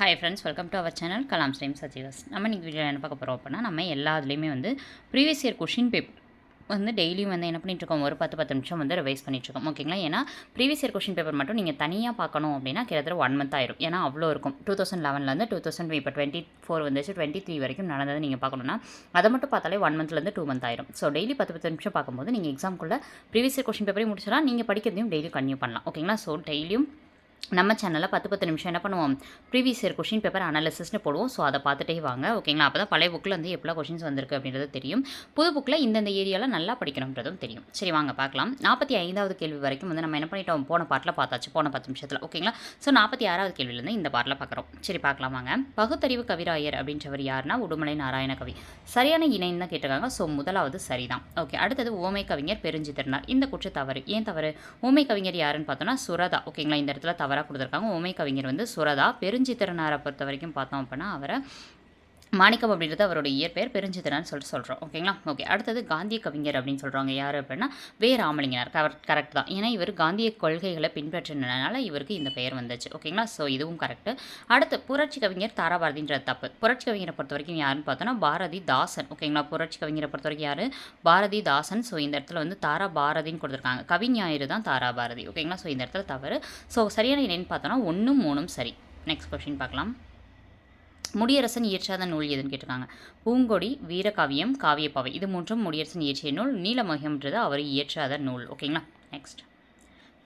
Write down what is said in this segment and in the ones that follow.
Hi friends welcome to our channel Kalam ஸ்ரீம் சஜிவாஸ் நம்ம இன்றைக்கி வீடியோ என்ன பார்க்க போகிறோம் அப்படின்னா நம்ம எல்லா இதுலேயுமே வந்து ப்ரீவியஸ் இயர் கொஷின் பேப்பர் வந்து டெய்லியும் வந்து என்ன பண்ணிட்டுருக்கோம் ஒரு பத்து பத்து நிமிஷம் வந்து ரிவைஸ் பண்ணிட்டுருக்கோம் ஓகேங்களா ஏன்னா ப்ரீவியஸ் இயர் கொஷின் பேப்பர் மட்டும் நீங்கள் தனியாக பார்க்கணும் அப்படின்னா கிட்டத்தட்ட ஒன் மந்த் ஆயிரும். ஏன்னா அவ்வளோ இருக்கும். டூ தௌசண்ட் லெவன்லேருந்து டூ தௌசண்ட் இப்போ டுவெண்ட்டி ஃபோர் வந்துச்சு. டுவெண்ட்டி த்ரீ வரைக்கும் நடந்தது நீங்கள் பார்க்கணுன்னா அதை மட்டும் பார்த்தாலே ஒன் மந்த்லேருந்து டூ மந்த் ஆயிரும். ஸோ டெய்லி பத்து பத்து நிமிஷம் பார்க்கும்போது நீங்கள் எக்ஸாம்குள்ளே ப்ரீவியஸ் இயர் கொஷின் பேப்பரையும் முடிச்சிடலாம். நீங்கள் படிக்கிறதையும் டெய்லியும் கன்யூ பண்ணலாம். ஓகேங்களா ஸோ டெய்லியும் நம்ம சேனலில் பத்து பத்து நிமிஷம் என்ன பண்ணுவோம்? ப்ரீவியஸ் இயர் கொஷின் பேப்பர் அனாலிசிஸ்னு போடுவோம். ஸோ அதை பார்த்துட்டே வாங்க. ஓகேங்களா அப்போ தான் பழைய புக்கில் வந்து எப்போ கொஷின்ஸ் வந்திருக்கு அப்படின்றது தெரியும். புது புக்கில் இந்தந்த ஏரியாவில் நல்லா படிக்கணுன்றதும் தெரியும். சரி வாங்க பார்க்கலாம். நாற்பத்தி ஐந்தாவது கேள்வி வரைக்கும் வந்து நம்ம என்ன பண்ணிட்டோம்? போன பாட்டில் பார்த்தாச்சு. போன பத்து நிமிஷத்தில். ஓகேங்களா ஸோ நாற்பத்தி ஆறாவது கேள்வியிலேருந்து இந்த பாட்டில் பார்க்குறோம். சரி பார்க்கலாம் வாங்க. பகுத்தறிவு கவிராயர் அப்படின்றவர் யாருன்னா? உடுமலை நாராயண கவி. சரியான இணைன்னு தான் கேட்டிருக்காங்க. ஸோ முதலாவது சரிதான். ஓகே அடுத்தது ஓமை கவிஞர் பெருஞ்சித்திரனார். இந்த குற்ற தவறு ஏன் தவறு? ஓமை கவிஞர் யாருன்னு பார்த்தோன்னா சுரதா. ஓகேங்களா இந்த இடத்துல தவறு தவறாக கொடுத்துருக்காங்க. உமை கவிஞர் வந்து சுரதா. பெருஞ்சித்திரனாரை பொறுத்த வரைக்கும் பார்த்தோம் அப்படின்னா அவரை மாணிக்கம் அப்படின்றது அவரோட இயற்பெயர் பெருஞ்சித்திரன் சொல்லிட்டு சொல்கிறோம் ஓகேங்களா ஓகே அடுத்தது காந்திய கவிஞர் அப்படின்னு சொல்கிறாங்க யார் அப்படின்னா வே ராமலிங்கனார் கவர் கரெக்ட் தான். ஏன்னா இவர் காந்திய கொள்கைகளை பின்பற்றினால இவருக்கு இந்த பெயர் வந்துச்சு. ஓகேங்களா ஸோ இதுவும் கரெக்டு அடுத்து புரட்சி கவிஞர் தாராபாரதின்றது தப்பு. புரட்சி கவிஞரை பொறுத்த வரைக்கும் யாருன்னு பார்த்தோன்னா பாரதி தாசன் ஓகேங்களா புரட்சி கவிஞரை பொறுத்த வரைக்கும் யார்? பாரதி தாசன் ஸோ இந்த இடத்துல வந்து தாரா பாரதின்னு கொடுத்துருக்காங்க. கவிஞாயிறு தான் தாரா பாரதி ஓகேங்களா ஸோ இந்த இடத்துல தவறு. ஸோ சரியான என்னன்னு பார்த்தோன்னா ஒன்றும் மூணும் சரி. நெக்ஸ்ட் கொஷின் பார்க்கலாம். முடியரசன் இயற்றாத நூல் எதுன்னு கேட்டிருக்காங்க. பூங்கொடி வீரகாவியம் காவியப்பாவை. இது மூன்றும் முடியரசன் இயற்றிய நூல். நீலமகம்ன்றது அவர் இயற்றாத நூல். ஓகேங்களா நெக்ஸ்ட்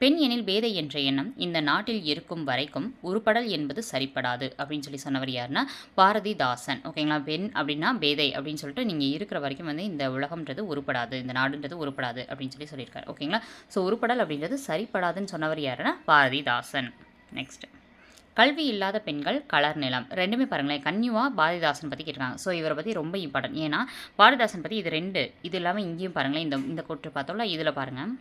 பெண் எனில் பேதை என்ற எண்ணம் இந்த நாட்டில் இருக்கும் வரைக்கும் உருப்படல் என்பது சரிப்படாது அப்படின்னு சொல்லி சொன்னவர் யாருன்னா பாரதிதாசன். ஓகேங்களா பெண் அப்படின்னா பேதை அப்படின்னு சொல்லிட்டு நீங்கள் இருக்கிற வரைக்கும் வந்து இந்த உலகம்ன்றது உருப்படாது இந்த நாடுன்றது உருப்படாது அப்படின்னு சொல்லி சொல்லியிருக்காரு. ஓகேங்களா ஸோ உருப்படல் அப்படின்றது சரிப்படாதுன்னு சொன்னவர் யாருன்னா பாரதிதாசன். நெக்ஸ்ட் கல்வி இல்லாத பெண்கள் கலர் நிலம். ரெண்டுமே பாருங்களேன். கன்னிவா பாரதிதாசன் பற்றி கேட்டிருக்காங்க. ஸோ இவரை பற்றி ரொம்ப இம்பார்ட்டன்ட் ஏன்னா பாரதிதாசன் பற்றி இது ரெண்டு. இது இல்லாமல் இங்கேயும் பாருங்களேன். இந்த இந்த கூற்று பார்த்தோம்ல இதில் பாருங்கள்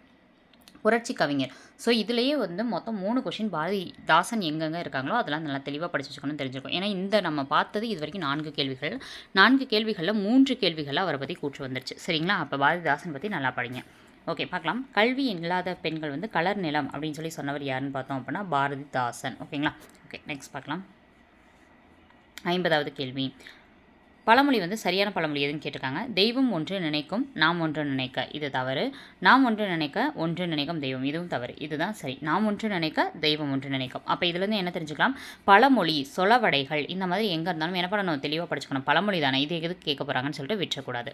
புரட்சி கவிஞர். ஸோ இதுலேயே வந்து மொத்தம் மூணு கொஷின் பாரதிதாசன் எங்கெங்கே இருக்காங்களோ அதெல்லாம் நல்லா தெளிவாக படிச்சு வச்சுக்கணும்னு தெரிஞ்சிருக்கும் ஏன்னா இந்த நம்ம பார்த்தது இது வரைக்கும் நான்கு கேள்விகள். நான்கு கேள்விகளில் மூன்று கேள்விகளில் அவரை பற்றி கூற்று வந்துருச்சு. சரிங்களா? அப்போ பாரதிதாசன் பற்றி நல்லா படிங்க. ஓகே பார்க்கலாம். கல்வி இல்லாத பெண்கள் வந்து கலர் நிலம் அப்படின்னு சொல்லி சொன்னவர் யாருன்னு பார்த்தோம் அப்படின்னா பாரதிதாசன். ஓகேங்களா? ஓகே நெக்ஸ்ட் பார்க்கலாம். ஐம்பதாவது கேள்வி. பழமொழி வந்து சரியான பழமொழி எதுன்னு கேட்டிருக்காங்க. தெய்வம் ஒன்று நினைக்கும் நாம் ஒன்று நினைக்க. இது தவறு. நாம் ஒன்று நினைக்க ஒன்று நினைக்கும் தெய்வம். இதுவும் தவறு. இதுதான் சரி. நாம் ஒன்று நினைக்க தெய்வம் ஒன்று நினைக்கும். அப்போ இதுலேருந்து என்ன தெரிஞ்சுக்கலாம்? பழமொழி சொலவடைகள் இந்த மாதிரி எங்கே இருந்தாலும் என்ன பண்ணணும்? தெளிவாக படிச்சுக்கணும். பழமொழி தானே. இது எதுக்கு கேட்க போகிறாங்கன்னு சொல்லிட்டு விட்டுறக்கூடாது.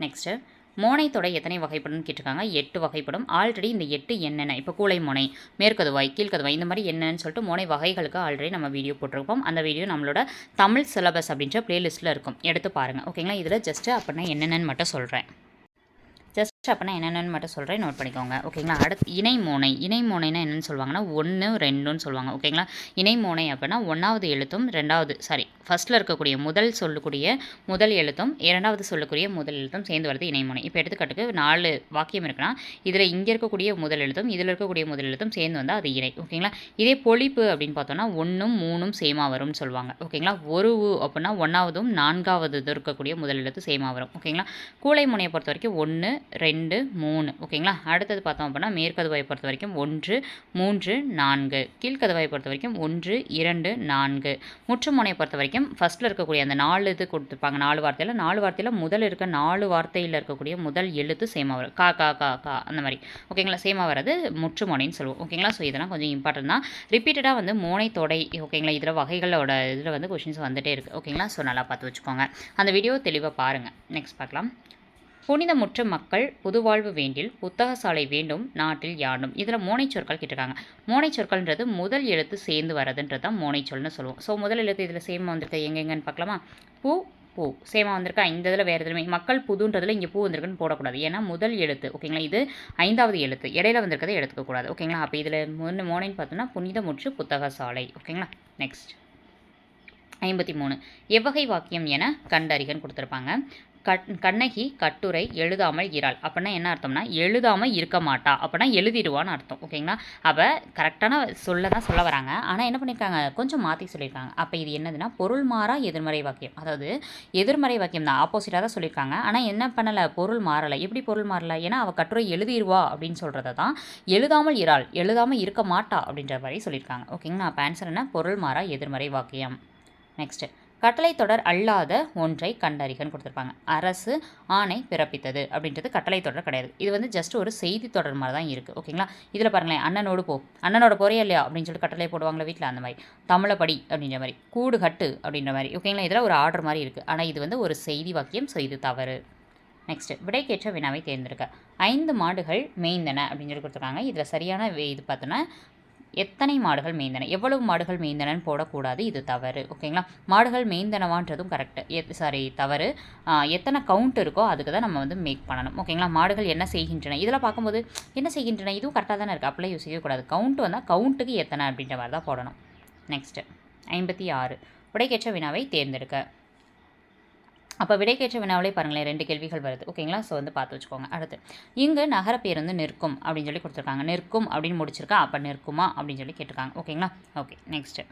நெக்ஸ்ட்டு மோனைத்தொடை தொடை எத்தனை வகைப்படும் கேட்டிருக்காங்க? எட்டு வகைப்படும். ஆல்ரெடி இந்த எட்டு என்னென்ன? இப்போ கூளை மோனை மேற்கதுவாய் கீழ்கதுவாய் இந்த மாதிரி என்னன்னு சொல்லிட்டு மோனை வகைகளுக்கு ஆல்ரெடி நம்ம வீடியோ போட்டிருப்போம் அந்த வீடியோ நம்மளோட தமிழ் சிலபஸ் அப்படின்ற ப்ளேலிஸ்ட்டில் இருக்கும். எடுத்து பாருங்கள் ஓகேங்களா இதில் ஜஸ்ட்டு அப்படின்னா என்னென்னு மட்டும் சொல்கிறேன் அப்படின்னா என்னென்னு மட்டும் சொல்கிறேன் நோட் பண்ணிக்கோங்க. ஓகேங்களா அடுத்து இணை மோனை. இணை மோனைனா என்னென்னு சொல்லுவாங்கன்னா ஒன்று ரெண்டுன்னு சொல்லுவாங்க. ஓகேங்களா இணை மோனை அப்படின்னா ஒன்றாவது எழுத்தும் ரெண்டாவது சாரி ஃபஸ்ட்டில் இருக்கக்கூடிய முதல் சொல்லக்கூடிய முதல் எழுத்தும் இரண்டாவது சொல்லக்கூடிய முதல் எழுத்தும் சேர்ந்து வருது இணைமோனை இப்போ எடுத்துக்காட்டுக்கு நாலு வாக்கியம் இருக்குன்னா இதில் இங்கே இருக்கக்கூடிய முதல் எழுத்தும் இதில் இருக்கக்கூடிய முதல் எழுத்தும் சேர்ந்து வந்தால் அது இணை. ஓகேங்களா இதே பொழிப்பு அப்படின்னு பார்த்தோன்னா ஒன்றும் மூணும் சேமாக வரும்னு சொல்லுவாங்க. ஓகேங்களா ஒரு அப்படின்னா ஒன்றாவதும் நான்காவது இருக்கக்கூடிய முதல் எழுத்து சேமாக வரும். ஓகேங்களா கூலை முனையை பொறுத்த வரைக்கும் ஒன்று ரெண்டு ரெண்டு மூணு. ஓகேங்களா? அடுத்தது பார்த்தோம் அப்படின்னா மேற்கதவை பொறுத்த வரைக்கும் ஒன்று மூன்று நான்கு. கீழ்கதவை பொறுத்த வரைக்கும் ஒன்று இரண்டு நான்கு. முற்றுமுனையை பொறுத்த வரைக்கும் ஃபஸ்ட்டில் இருக்கக்கூடிய அந்த நாலு இது கொடுத்துருப்பாங்க. நாலு வார்த்தையில் நாலு வார்த்தையில் முதல் இருக்க நாலு வார்த்தையில் இருக்கக்கூடிய முதல் எழுத்து சேமாக வரும். கா கா கா கா அந்த மாதிரி. ஓகேங்களா? சேமாக வர்றது முற்றுமுனைன்னு சொல்லுவோம். ஓகேங்களா? ஸோ இதெல்லாம் கொஞ்சம் இம்பார்ட்டன்ட் தான். ரிப்பீட்டடாக வந்து மூனை தொடை ஓகேங்களா? இதில் வகைகளோட இதில் வந்து கொஷின்ஸ் வந்துட்டே இருக்குது ஓகேங்களா? ஸோ நல்லா பார்த்து வச்சுக்கோங்க. அந்த வீடியோ தெளிவாக பாருங்கள் நெக்ஸ்ட் பார்க்கலாம். புனிதமுற்ற மக்கள் புதுவாழ்வு வேண்டில் புத்தகசாலை வேண்டும் நாட்டில் யானும் இதில் மோனைச்சொற்கள் கேட்டிருக்காங்க. மோனைச்சொற்கள்ன்றது முதல் எழுத்து சேர்ந்து வரதுன்றது தான் மோனைச்சொல்னு சொல்லுவோம். ஸோ முதல் எழுத்து இதில் சேமாக வந்திருக்கு எங்கெங்கன்னு பார்க்கலாமா? பூ பூ. சேமாக வந்திருக்கா? இந்த இதில் வேறு எதுவுமே. மக்கள் புதுன்றதில் இங்கே பூ வந்திருக்குன்னு போடக்கூடாது. ஏன்னா முதல் எழுத்து ஓகேங்களா? இது ஐந்தாவது எழுத்து. இடையில வந்திருக்கதை எடுத்துக்கக்கூடாது ஓகேங்களா? அப்போ இதில் முன்ன மோனைன்னு பார்த்தோன்னா புனிதமுற்று புத்தகசாலை ஓகேங்களா? நெக்ஸ்ட் ஐம்பத்தி மூணு. எவ்வகை வாக்கியம் என கண்டறிகன் கொடுத்துருப்பாங்க. கட் கண்ணகி கட்டுரை எழுதாமல் இறாள். அப்படின்னா என்ன அர்த்தம்னா எழுதாமல் இருக்க மாட்டா. அப்படின்னா எழுதிடுவான்னு அர்த்தம். ஓகேங்களா? அப்போ கரெக்டான சொல்ல தான் சொல்ல வராங்க. ஆனால் என்ன பண்ணியிருக்காங்க கொஞ்சம் மாற்றி சொல்லியிருக்காங்க அப்போ இது என்னதுன்னா பொருள் மாறா எதிர்மறை வாக்கியம். அதாவது எதிர்மறை வாக்கியம் தான். ஆப்போசிட்டாக தான் சொல்லியிருக்காங்க ஆனால் என்ன பண்ணலை? பொருள் மாறலை. எப்படி பொருள் மாறலை? ஏன்னா அவள் கட்டுரை எழுதிடுவா அப்படின்னு சொல்கிறத தான் எழுதாமல் இறாள் எழுதாமல் இருக்க மாட்டா அப்படின்ற மாதிரி சொல்லியிருக்காங்க ஓகேங்களா? அப்போ ஆன்சர் என்ன? பொருள் மாறா எதிர்மறை வாக்கியம். நெக்ஸ்ட்டு கட்டளை தொடர் அல்லாத ஒன்றை கண்டறிகன்னு கொடுத்துருப்பாங்க. அரசு ஆணை பிறப்பித்தது அப்படின்றது கட்டளை தொடர் கிடையாது. இது வந்து ஜஸ்ட் ஒரு செய்தி தொடர் மாதிரி தான் இருக்குது ஓகேங்களா இதில் பாருங்களேன் அண்ணனோடு போ. அண்ணனோட போறியா இல்லையா? அப்படின்னு சொல்லி கட்டளை போடுவாங்களே வீட்டில் அந்த மாதிரி. தமிழை படி அப்படின்ற மாதிரி. கூடு கட்டு அப்படின்ற மாதிரி. ஓகேங்களா இதில் ஒரு ஆர்டர் மாதிரி இருக்குது ஆனால் இது வந்து ஒரு செய்தி வாக்கியம் ஸோ இது தவறு. நெக்ஸ்ட் விடைக்கேற்ற வினாவை தேர்ந்தெடுக்க. ஐந்து மாடுகள் மேய்ந்தன அப்படின்னு சொல்லி கொடுத்துருக்காங்க. இதில் சரியான வே- இது பார்த்தோன்னா எத்தனை மாடுகள் மேய்ந்தன? எவ்வளவு மாடுகள் மேய்ந்தனன்னு போடக்கூடாது இது தவறு. ஓகேங்களா? மாடுகள் மேய்ந்தனவான்றதும் கரெக்டு எத் சாரி தவறு. எத்தனை கவுண்ட் இருக்கோ அதுக்கு தான் நம்ம வந்து மேக் பண்ணணும். ஓகேங்களா? மாடுகள் என்ன செய்கின்றன? இதெல்லாம் பார்க்கும்போது என்ன செய்கின்றன? இதுவும் கரெக்டாக தானே இருக்குது அப்படியே யோசிக்கவே கூடாது கவுண்ட் வந்தால் கவுண்ட்டுக்கு எத்தனை அப்படின்ற மாதிரி தான் போடணும். நெக்ஸ்ட்டு ஐம்பத்தி ஆறு. உடைக்கேற்ற வினாவை தேர்ந்தெடுக்க. அப்போ விடைக்கேற்ற வினாவிலே பாருங்களேன் ரெண்டு கேள்விகள் வருது. ஓகேங்களா? ஸோ வந்து பார்த்து வச்சுக்கோங்க. அடுத்து இங்கு நகர பேருந்து நிற்கும் அப்படின்னு சொல்லி கொடுத்துருக்காங்க. நிற்கும் அப்படின்னு முடிச்சிருக்கா அப்போ நிற்குமா அப்படின்னு சொல்லி கேட்டிருக்காங்க. ஓகேங்களா? ஓகே நெக்ஸ்ட்டு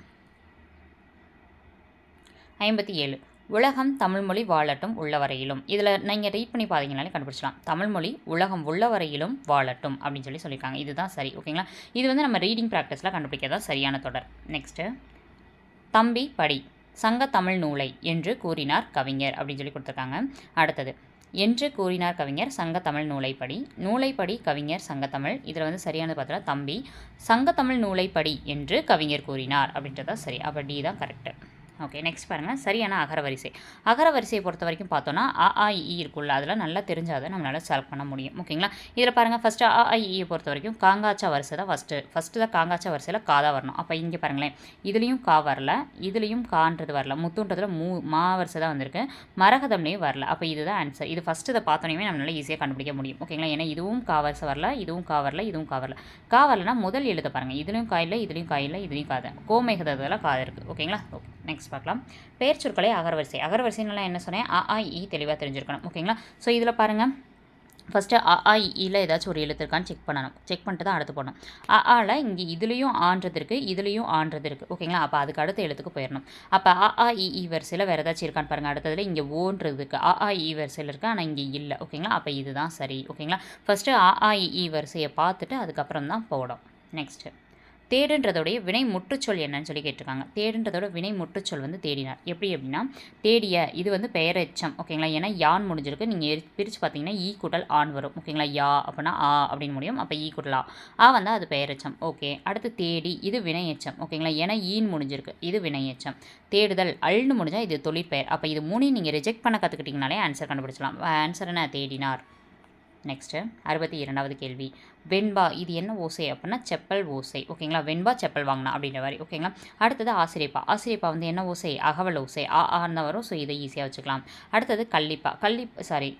ஐம்பத்தி ஏழு. உலகம் தமிழ்மொழி வாழட்டும் உள்ளவரையிலும். இதில் நீங்கள் ரீட் பண்ணி பார்த்தீங்கனாலே கண்டுபிடிச்சலாம் தமிழ்மொழி உலகம் உள்ளவரையிலும் வாழட்டும் அப்படின்னு சொல்லி சொல்லியிருக்காங்க. இதுதான் சரி. ஓகேங்களா? இது வந்து நம்ம ரீடிங் ப்ராக்டிஸில் கண்டுபிடிக்கிறதா சரியான தொடர். நெக்ஸ்ட்டு தம்பி படி. சங்க தமிழ் நூலை என்று கூறினார் கவிஞர் அப்படின்னு சொல்லி கொடுத்துருக்காங்க. அடுத்தது என்று கூறினார் கவிஞர் சங்க தமிழ் நூலைப்படி. நூலைப்படி கவிஞர் சங்கத்தமிழ் இதில் வந்து சரியானது பார்த்தா தம்பி சங்கத்தமிழ் நூலைப்படி என்று கவிஞர் கூறினார் அப்படின்றதா சரி அப்படி தான் கரெக்டு ஓகே நெக்ஸ்ட் பாருங்கள் சரியான அகரவரிசை. அகரவரிசையை பொறுத்த வரைக்கும் பார்த்தோன்னா அ ஆ இ இருக்குல்ல அதெல்லாம் நல்லா தெரிஞ்சாதான் நம்மளால் செலக்ட் பண்ண முடியும். ஓகேங்களா இதில் பாருங்கள் ஃபஸ்ட்டு அ ஆ இ பொறுத்த வரைக்கும் காங்காச்சா வரிசை தான் ஃபஸ்ட்டு ஃபஸ்ட்டு தான் காங்காச்சா வரிசையில் காதாக வரணும். அப்போ இங்கே பாருங்களேன். இதுலேயும் கா வரல இதுலேயும் கான்றது வரல. முத்துன்றதுல மூ மா வரிசை தான் வந்திருக்கு. மரகதம்லேயும் வரல. அப்போ இதுதான் ஆன்சர் இது ஃபஸ்ட்டு இதை பார்த்தோன்னே நம்மளால் ஈஸியாக கண்டுபிடிக்க முடியும். ஓகேங்களா ஏன்னா இதுவும் கா வரிசை வரல இதுவும் கா வரல இதுவும் கா வரல. கா வரலனா முதல் எழுத பாருங்கள் இதுலேயும் காயில் இல்லை இதுலேயும் காயில் இல்லை இதுலேயும் காதை தான். கோமேகதத்தில் கா இருக்குது ஓகேங்களா ஓகே நெக்ஸ்ட் பார்க்கலாம். பெயர் சொற்களை அகரவரிசை. அகரவரிசைனால என்ன சொன்னேன்? அ ஆ இ தெளிவாக தெரிஞ்சிருக்கணும். ஓகேங்களா? ஸோ இதில் பாருங்கள் ஃபஸ்ட்டு அ ஆ இயில் ஏதாச்சும் ஒரு எழுத்து இருக்கான்னு செக் பண்ணணும். செக் பண்ணிட்டு தான் அடுத்து போடணும். அ ஆல இங்கே இதுலேயும் ஆன்றது இருக்குது இதுலேயும் ஆன்றது இருக்குது ஓகேங்களா? அப்போ அதுக்கு அடுத்த எழுத்துக்கு போயிடணும் அப்போ அ ஆ இ வரிசையில் வேறு ஏதாச்சும் இருக்கான்னு பாருங்கள் அடுத்ததில் இங்கே ஓன்றது இருக்குது அ ஆ இ வரிசையில் இருக்குது ஆனால் இங்கே இல்லை. ஓகேங்களா? அப்போ இதுதான் சரி. ஓகேங்களா? ஃபஸ்ட்டு அ ஆ இ வரிசையை பார்த்துட்டு அதுக்கப்புறம் தான் போடும் நெக்ஸ்ட்டு தேடுன்றதோடைய வினை முற்றுச்சொல் என்னன்னு சொல்லி கேட்டிருக்காங்க. தேடுன்றதோட வினை முற்றுச்சொல் வந்து தேடினார். எப்படி அப்படின்னா தேடிய இது வந்து பெயரெச்சம் ஓகேங்களா? ஏன்னா யான் முடிஞ்சிருக்கு. நீங்கள் பிரித்து பார்த்தீங்கன்னா ஈ கூட்டல் ஆண் வரும் ஓகேங்களா? யா அப்படின்னா ஆ அப்படின்னு முடியும். அப்போ ஈ கூட்டல் ஆ. ஆ அது பெயரெச்சம். ஓகே. அடுத்து தேடி இது வினையச்சம் ஓகேங்களா? ஏன்னா ஈன் முடிஞ்சிருக்கு இது வினையச்சம். தேடுதல் அல்னு முடிஞ்சால் இது தொழிற்பெயர். அப்போ இது மூணையும் நீங்கள் ரிஜெக்ட் பண்ண கற்றுக்கிட்டிங்கனாலே ஆன்சர் கண்டுபிடிச்சலாம் ஆன்சர் என்ன? தேடினார். நெக்ஸ்ட்டு அறுபத்தி இரண்டாவது கேள்வி. வெண்பா இது என்ன ஓசை அப்படின்னா செப்பல் ஓசை. ஓகேங்களா? வெண்பா செப்பல் வாங்கினா அப்படின்ற மாதிரி. ஓகேங்களா? அடுத்தது ஆசிரியப்பா. ஆசிரியப்பா வந்து என்ன ஓசை? அகவல் ஓசை. ஆ ஆன்னு வரும். ஸோ இதை ஈஸியாக வச்சுக்கலாம். அடுத்தது கள்ளிப்பா. கள்ளி சாரி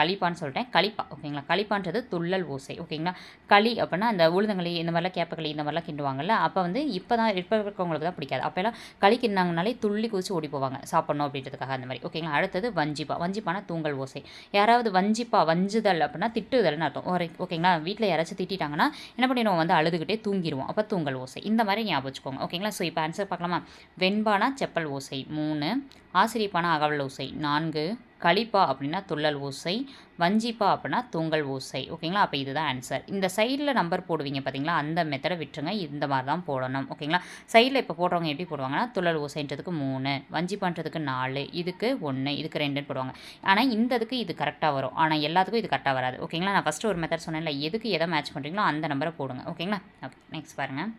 களிப்பான்னு சொல்லிட்டேன். களிப்பா ஓகேங்களா? களிப்பான்றது துள்ளல் ஓசை. ஓகேங்களா? களி அப்படின்னா அந்த உளுந்தங்களி இந்த மாதிரிலாம் கேப்பக்களி இந்த மாதிரிலாம் கிண்டுவாங்கல்ல அப்போ வந்து இப்போ தான் இப்போ இருக்கவங்களுக்கு தான் பிடிக்காது. அப்போல்லாம் களி கிண்டாங்கனாலே துள்ளி குதிச்சு ஓடி போவாங்க. சாப்பிடணும் அப்படின்றதுக்காக அந்த மாதிரி. ஓகேங்களா? அடுத்தது வஞ்சிப்பா. வஞ்சிப்பானா தூங்கல் ஓசை. யாராவது வஞ்சிப்பா வஞ்சுதல் அப்படின்னா திட்டுதல்னு அர்த்தம். ஒரு ஓகேங்களா? வீட்டில் யாராவது யாராச்சும் திட்டிட்டாங்கன்னா என்ன பண்ணிடுவோம்? வந்து அழுதுகிட்டே தூங்கிடுவோம் அப்போ தூங்கல் ஓசை. இந்த மாதிரி ஞாபகம் வச்சுக்கோங்க. ஓகேங்களா? ஸோ இப்போ ஆன்சர் பார்க்கலாமா? வெண்பானா செப்பல் ஓசை? மூணு. ஆசிரியப்பானா அகவல் ஓசை? நான்கு. களிப்பா அப்படின்னா துள்ளல் ஓசை வஞ்சிப்பா அப்படின்னா தூங்கல் ஓசை. ஓகேங்களா? அப்போ இதுதான் ஆன்சர் இந்த சைடில் நம்பர் போடுவீங்க பார்த்தீங்களா அந்த மெத்தடை விட்டுருங்க. இந்த மாதிரி தான் போடணும். ஓகேங்களா? சைடில் இப்போ போடுறவங்க எப்படி போடுவாங்கன்னா துள்ளல் ஓசைன்றதுக்கு மூணு வஞ்சிப்பான்றதுக்கு நாலு இதுக்கு ஒன்று இதுக்கு ரெண்டுன்னு போடுவாங்க. ஆனால் இந்த இதுக்கு இது கரெக்டாக வரும். ஆனால் எல்லாத்துக்கும் இது கரெக்டாக வராது. ஓகேங்களா? நான் ஃபஸ்ட்டு ஒரு மெத்தட் சொன்னேன்ல எதுக்கு எதை மேட்ச் பண்ணுறீங்களோ அந்த நம்பரை போடுங்க. ஓகேங்களா? ஓகே நெக்ஸ்ட் பாருங்கள்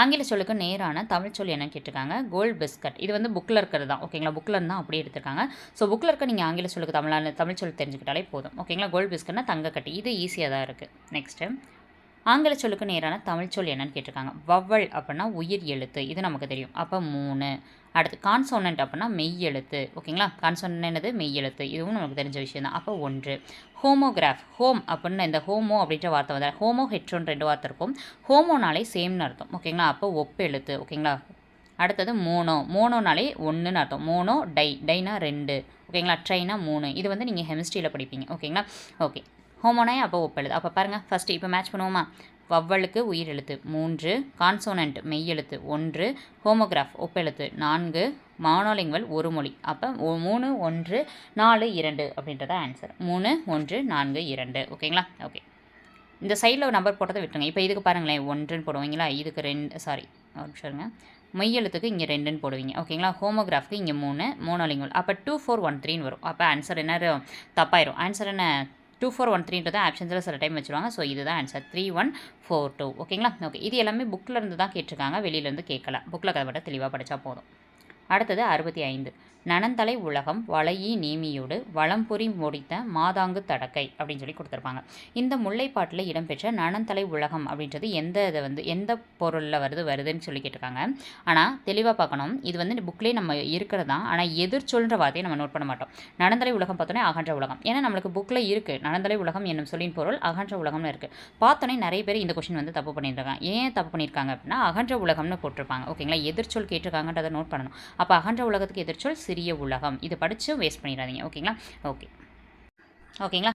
ஆங்கில சொல்லுக்கு நேரான தமிழ் சொல் என்னன்னு கேட்டிருக்காங்க. கோல்ட் பிஸ்கட் இது வந்து புக்கில் இருக்கிறது தான். ஓகேங்களா புக்கில் இருந்தால் அப்படியே எடுத்திருக்காங்க. ஸோ புக்கில் இருக்க நீங்கள் ஆங்கில சொல்லுக்கு தமிழான தமிழ் சொல் தெரிஞ்சுக்கிட்டாலே போதும். ஓகேங்களா கோல்ட் பிஸ்கட்னா தங்கக்கட்டி இது ஈஸியாக தான் இருக்குது நெக்ஸ்ட்டு ஆங்கில சொல்லுக்கு நேரான தமிழ் சொல் என்னன்னு கேட்டிருக்காங்க. வவ்வல் அப்படின்னா உயிர் எழுத்து. இது நமக்கு தெரியும். அப்போ மூணு. அடுத்து கான்சோனன்ட் அப்படின்னா மெய் எழுத்து. ஓகேங்களா? கான்சோனன்ட் என்னது? மெய் எழுத்து. இதுவும் நமக்கு தெரிஞ்ச விஷயம் தான் அப்போ ஒன்று. ஹோமோகிராஃப் ஹோம் அப்படின்னு இந்த ஹோமோ அப்படின்ற வார்த்தை வந்து ஹோமோ ஹெட்ரோன்னு ரெண்டு வார்த்தை இருக்கும். ஹோமோனாலே சேம்னு அர்த்தம். ஓகேங்களா? அப்போ ஒப்பு எழுத்து ஓகேங்களா? அடுத்தது மோனோ மோனோனாலே ஒன்றுன்னு அர்த்தம். மோனோ டை டைனா ரெண்டு. ஓகேங்களா? ட்ரைனா மூணு. இது வந்து நீங்கள் ஹெமிஸ்ட்ரியில் படிப்பீங்க. ஓகேங்களா? ஓகே. ஹோமோனாய் அப்போ ஒப்பெழுது. அப்போ பாருங்கள் ஃபஸ்ட்டு இப்போ மேட்ச் பண்ணுவோமா? வவ்வலுக்கு உயிரெழுத்து மூன்று கான்சோனன்ட் மெய்யெழுத்து ஒன்று ஹோமோகிராஃப் ஒப்பெழுத்து நான்கு மானோலிங்குவல் ஒரு மொழி. அப்போ ஒ- மூணு ஒன்று நாலு இரண்டு அப்படின்றத ஆன்சர் மூணு ஒன்று நான்கு இரண்டு. ஓகேங்களா? ஓகே. இந்த சைடில் ஒரு நம்பர் போட்டதை விட்டுருங்க. இப்போ இதுக்கு பாருங்களேன் ஒன்றுன்னு போடுவீங்களா? இதுக்கு ரெண்டு சாரி ஒரு நிமிஷம் மெய்யெழுத்துக்கு இங்கே ரெண்டுன்னு போடுவீங்க. ஓகேங்களா? ஹோமோகிராஃப்க்கு இங்கே மூணு மோனோலிங்குவல் அப்போ டூ ஃபோர் ஒன் த்ரீன்னு வரும். அப்போ ஆன்சர் என்ன தப்பாயிரும். ஆன்சர் என்ன? டூ ஃபோர் ஒன் த்ரீன்றது ஆப்ஷன்ஸில் சில டைம் வச்சுருவாங்க. ஸோ இதுதான் answer three one four two ஓகேங்களா ஓகே இது எல்லாமே புக்கில் இருந்து தான் கேட்டிருக்காங்க. வெளியிலேருந்து கேட்கல. புக்கில் கதை மட்டும் தெளிவாக படித்தா போதும். அடுத்தது அறுபத்தி ஐந்து. நனந்தலை உலகம் வளையி நேமியோடு வளம்புரி முடித்த மாதாங்கு தடக்கை அப்படின்னு சொல்லி கொடுத்துருப்பாங்க. இந்த முல்லைப்பாட்டில் இடம்பெற்ற நனந்தலை உலகம் அப்படின்றது எந்த இதை வந்து எந்த பொருளில் வருது வருதுன்னு சொல்லி கேட்டிருக்காங்க. ஆனால் தெளிவாக பார்க்கணும். இது வந்து புக்லேயே நம்ம இருக்கிறது தான். ஆனால் எதிர்ச்சொல்ன்ற வார்த்தையை நம்ம நோட் பண்ண மாட்டோம். நனந்தலை உலகம் பார்த்தோன்னே அகன்ற உலகம். ஏன்னா நம்மளுக்கு புக்கில் இருக்குது நனந்தலை உலகம் என்னும் சொல்லின் பொருள் அகன்ற உலகம்னு இருக்குது பார்த்தோன்னே நிறைய பேர் இந்த கொஷின் வந்து தப்பு பண்ணியிருக்காங்க. ஏன் தப்பு பண்ணியிருக்காங்க அப்படின்னா அகன்ற உலகம்னு போட்டிருப்பாங்க. ஓகேங்களா? எதிர்ச்சொல் கேட்டிருக்காங்கன்றதை நோட் பண்ணணும். அப்போ அகன்ற உலகத்துக்கு எதிர்ச்சொல் சிறிய உலகம். இது படித்து வேஸ்ட் பண்ணிடாதீங்க. ஓகேங்களா ஓகே ஓகேங்களா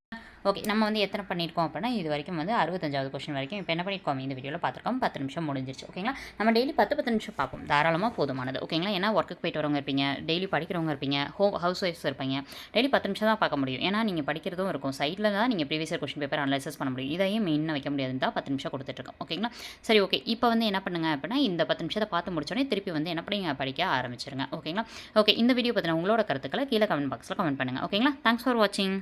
ஓகே நம்ம வந்து எத்தனை பண்ணியிருக்கோம் அப்படின்னா இது வரைக்கும் வந்து அறுபத்தஞ்சாவது கொஸ்டின் வரைக்கும் இப்போ என்ன பண்ணியிருக்கோம் இந்த வீடியோவில் பார்த்துருக்கோம். பத்து நிமிஷம் முடிஞ்சிருச்சு. ஓகேங்களா நம்ம டெய்லி பத்து பத்து நிமிஷம் பார்ப்போம். தாராளமாக போதுமானது. ஓகேங்களா ஏன்னா ஒர்க்குக்கு போயிட்டு வரவங்க இருப்பீங்க. டெய்லி படிக்கிறவங்க இருப்பீங்க. ஹோ ஹவுஸ் ஒய்ஃப்ஸ் இருப்பீங்க. டெய்லி பத்து நிமிஷம் தான் பார்க்க முடியும். ஏன்னா நீங்கள் படிக்கிறதும் இருக்கும். சைட்டில் தான் நீங்கள் ப்ரீவியஸ் கொஸ்டின் பேப்பர் அனலைசஸ் பண்ண முடியும். இதையும் மெயினாக வைக்க முடியாதுன்னு தான் பத்து நிமிஷம் கொடுத்துட்ருக்கோம். ஓகேங்களா சரி ஓகே இப்போ வந்து என்ன பண்ணுங்க அப்படின்னா இந்த பத்து நிமிஷத்தை பார்த்து முடிச்சோடனே திருப்பி வந்து என்ன பண்ணுங்க? படிக்க ஆரம்பிச்சிருங்க. ஓகேங்களா ஓகே இந்த வீடியோ பற்றின உங்களோட கருத்துக்களை கீழே கமெண்ட் பாக்ஸில் கமெண்ட் பண்ணுங்கள் ஓகேங்களா தேங்க்ஸ் ஃபார் வாட்சிங்